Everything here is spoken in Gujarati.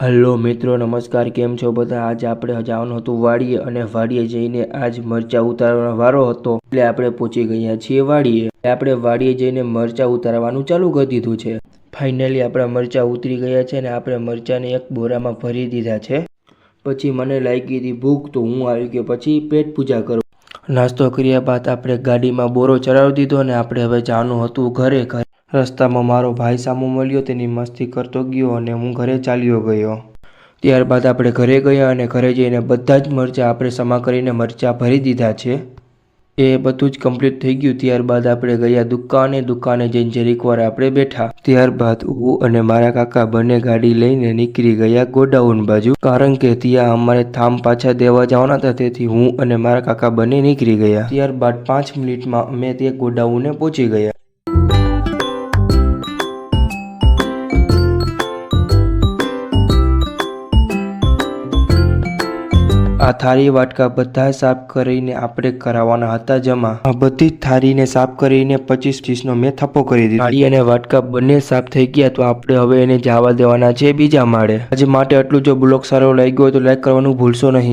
હલો મિત્રો, નમસ્કાર, કેમ છો બધા? આજે આપણે જવાનું હતું વાડીએ અને વાડીએ જઈને આજ મરચા ઉતારવાનો વારો હતો. એટલે આપણે પહોંચી ગયા છીએ વાડીએ. આપણે વાડીએ જઈને મરચા ઉતારવાનું ચાલુ કરી દીધું છે. ફાઇનલી આપણા મરચા ઉતરી ગયા છે અને આપણે મરચાને એક બોરામાં ભરી દીધા છે. પછી મને લાગી હતી ભૂખ, તો હું આવી ગયો. પછી પેટ પૂજા કરું. નાસ્તો કર્યા બાદ આપણે ગાડીમાં બોરો ચડાવી દીધો અને આપણે હવે જવાનું હતું ઘરે. ઘરે રસ્તામાં મારો ભાઈ સામો મળ્યો, તેની મસ્તી કરતો ગયો અને હું ઘરે ચાલ્યો ગયો. ત્યારબાદ આપણે ઘરે ગયા અને ઘરે જઈને બધા જ મરચાં આપણે સમા કરીને મરચાં ભરી દીધા છે. એ બધું જ કમ્પ્લીટ થઈ ગયું. ત્યારબાદ આપણે ગયા દુકાને. દુકાને જઈને જરીક વાર આપણે બેઠા. ત્યારબાદ હું અને મારા કાકા બંને ગાડી લઈને નીકળી ગયા ગોડાઉન બાજુ. કારણ કે ત્યાં અમારે થામ પાછા દેવા જવાના હતા. તેથી હું અને મારા કાકા બંને નીકળી ગયા. ત્યારબાદ પાંચ મિનિટમાં અમે તે ગોડાઉને પહોંચી ગયા. આ થાળી વાટકા બધા સાફ કરીને આપણે કરાવવાના હતા જમા. આ બધી થાળીને સાફ કરીને પચીસ ચીસનો મેં થપ્પો કરી દીધો. થાળી અને વાટકા બંને સાફ થઈ ગયા તો આપણે હવે એને જવા દેવાના છે બીજા માળે. આજે માટે આટલું. જો બ્લોગ સારો લાગ્યો હોય તો લાઈક કરવાનું ભૂલશો નહીં.